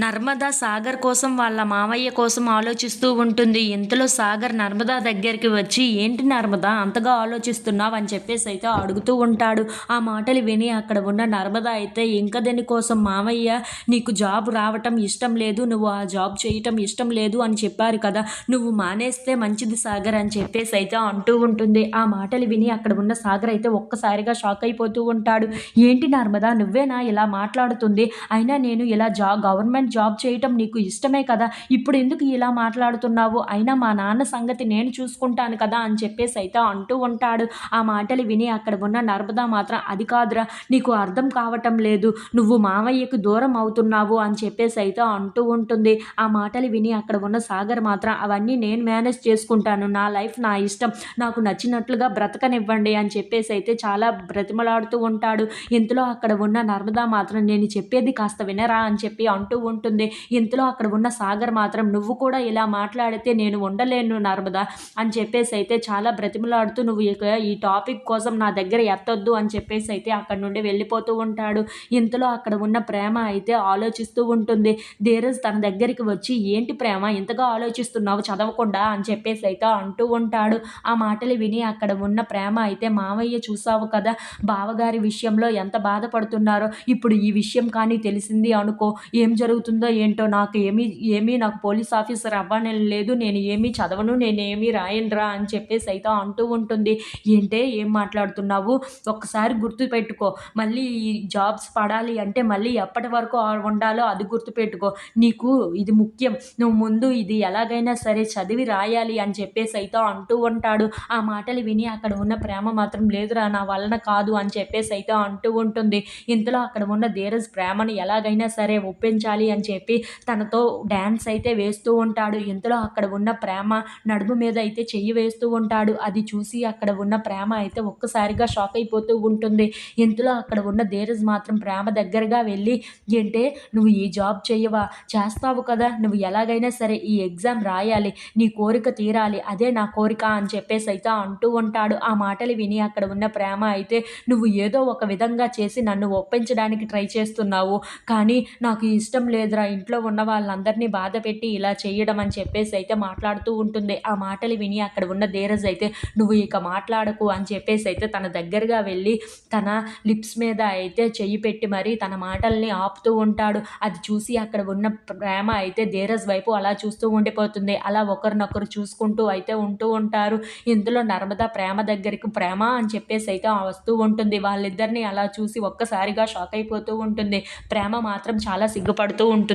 నర్మదా సాగర్ కోసం వాళ్ళ మామయ్య కోసం ఆలోచిస్తూ ఉంటుంది. ఇంతలో సాగర్ నర్మదా దగ్గరికి వచ్చి ఏంటి నర్మదా అంతగా ఆలోచిస్తున్నావు? అని చెప్పేసి అయితే అడుగుతూ ఉంటాడు. ఆ మాటలు విని అక్కడ ఉన్న నర్మదా అయితే ఇంకా దేనికోసం మామయ్య నీకు జాబ్ రావటం ఇష్టం లేదు నువ్వు ఆ జాబ్ చేయటం ఇష్టం లేదు అని చెప్పారు కదా. నువ్వు మానేస్తే మంచిది సాగర్ అని చెప్పేసి అయితే అంటూ ఉంటుంది. ఆ మాటలు విని అక్కడ ఉన్న సాగర్ అయితే ఒక్కసారిగా షాక్ అయిపోతూ ఉంటాడు. ఏంటి నర్మదా నువ్వేనా ఇలా మాట్లాడుతుంది? అయినా నేను ఇలా జా గవర్నమెంట్ జాబ్ చేయటం నీకు ఇష్టమే కదా? ఇప్పుడు ఎందుకు ఇలా మాట్లాడుతున్నావు? అయినా మా నాన్న సంగతి నేను చూసుకుంటాను కదా అని చెప్పేసి అయితే అంటూ ఉంటాడు. ఆ మాటలు విని అక్కడ ఉన్న నర్మదా మాత్రం అది కాదురా నీకు అర్థం కావటం లేదు. నువ్వు మామయ్యకు దూరం అవుతున్నావు అని చెప్పేసి అయితే అంటూ ఉంటుంది. ఆ మాటలు విని అక్కడ ఉన్న సాగర్ మాత్రం అవన్నీ నేను మేనేజ్ చేసుకుంటాను. నా లైఫ్ నా ఇష్టం. నాకు నచ్చినట్లుగా బ్రతకనివ్వండి అని చెప్పేసి అయితే చాలా బ్రతిమలాడుతూ ఉంటాడు. ఇంతలో అక్కడ ఉన్న నర్మదా మాత్రం నేను చెప్పేది కాస్త వినరా అని చెప్పి అంటూ ఉంటుంది. ఇంతలో అక్కడ ఉన్న సాగర్ మాత్రం నువ్వు కూడా ఇలా మాట్లాడితే నేను ఉండలేను నర్మదా అని చెప్పేసి అయితే చాలా బ్రతిమలాడుతూ నువ్వు ఈ టాపిక్ కోసం నా దగ్గర ఎత్తొద్దు అని చెప్పేసి అయితే అక్కడ నుండి వెళ్ళిపోతూ ఉంటాడు. ఇంతలో అక్కడ ఉన్న ప్రేమ అయితే ఆలోచిస్తూ ఉంటుంది. ధీరజ్ తన దగ్గరికి వచ్చి ఏంటి ప్రేమ? ఇంతగా ఆలోచిస్తున్నావు? చదవకుండా అని చెప్పేసి అయితే అంటూ ఉంటాడు. ఆ మాటలు విని అక్కడ ఉన్న ప్రేమ అయితే మామయ్య చూసావు కదా బావగారి విషయంలో ఎంత బాధపడుతున్నారో. ఇప్పుడు ఈ విషయం కానీ తెలిసింది అనుకో. ఏం జరుగుతుంది అవుతుందో ఏంటో నాకు ఏమీ ఏమీ నాకు పోలీస్ ఆఫీసర్ అవ్వనే లేదు నేను ఏమీ చదవను నేను ఏమీ రాయనురా అని చెప్పేసి అయితే అంటూ ఉంటుంది. ఏంటే ఏం మాట్లాడుతున్నావు? ఒక్కసారి గుర్తు పెట్టుకో. మళ్ళీ ఈ జాబ్స్ పడాలి అంటే మళ్ళీ ఎప్పటి వరకు ఉండాలో అది గుర్తుపెట్టుకో నీకు ఇది ముఖ్యం. నువ్వు ముందు ఇది ఎలాగైనా సరే చదివి రాయాలి అని చెప్పేసి అయితే అంటూ ఉంటాడు. ఆ మాటలు విని అక్కడ ఉన్న ప్రేమ మాత్రం లేదురా నా వలన కాదు అని చెప్పేసి అయితే అంటూ ఉంటుంది. ఇంతలో అక్కడ ఉన్న ధీరజ్ ప్రేమను ఎలాగైనా సరే ఒప్పించాలి అని చెప్పి తనతో డ్యాన్స్ అయితే వేస్తూ ఉంటాడు. ఇంతలో అక్కడ ఉన్న ప్రేమ నడుము మీద అయితే చెయ్యి వేస్తూ ఉంటాడు. అది చూసి అక్కడ ఉన్న ప్రేమ అయితే ఒక్కసారిగా షాక్ అయిపోతూ ఉంటుంది. ఇంతలో అక్కడ ఉన్న ధీరజ్ మాత్రం ప్రేమ దగ్గరగా వెళ్ళి ఏంటే నువ్వు ఈ జాబ్ చేయవా చేస్తావు కదా. నువ్వు ఎలాగైనా సరే ఈ ఎగ్జామ్ రాయాలి. నీ కోరిక తీరాలి. అదే నా కోరిక అని చెప్పేసి అయితే అంటూ ఉంటాడు. ఆ మాటలు విని అక్కడ ఉన్న ప్రేమ అయితే నువ్వు ఏదో ఒక విధంగా చేసి నన్ను ఒప్పించడానికి ట్రై చేస్తున్నావు. కానీ నాకు ఇష్టం లేదు. లేదురా ఇంట్లో ఉన్న వాళ్ళందరినీ బాధ పెట్టి ఇలా చేయడం అని చెప్పేసి అయితే మాట్లాడుతూ ఉంటుంది. ఆ మాటలు విని అక్కడ ఉన్న ధీరజ్ అయితే నువ్వు ఇక మాట్లాడకు అని చెప్పేసి అయితే తన దగ్గరగా వెళ్ళి తన లిప్స్ మీద అయితే చెయ్యి పెట్టి మరి తన మాటల్ని ఆపుతూ ఉంటాడు. అది చూసి అక్కడ ఉన్న ప్రేమ అయితే ధీరజ్ వైపు అలా చూస్తూ ఉండిపోతుంది. అలా ఒకరినొకరు చూసుకుంటూ అయితే ఉంటూ ఉంటారు. ఇందులో నర్మద ప్రేమ దగ్గరికి ప్రేమ అని చెప్పేసి అయితే వస్తూ ఉంటుంది. వాళ్ళిద్దరిని అలా చూసి ఒక్కసారిగా షాక్ అయిపోతూ ఉంటుంది. ప్రేమ మాత్రం చాలా సిగ్గుపడుతూ ఉంటుంది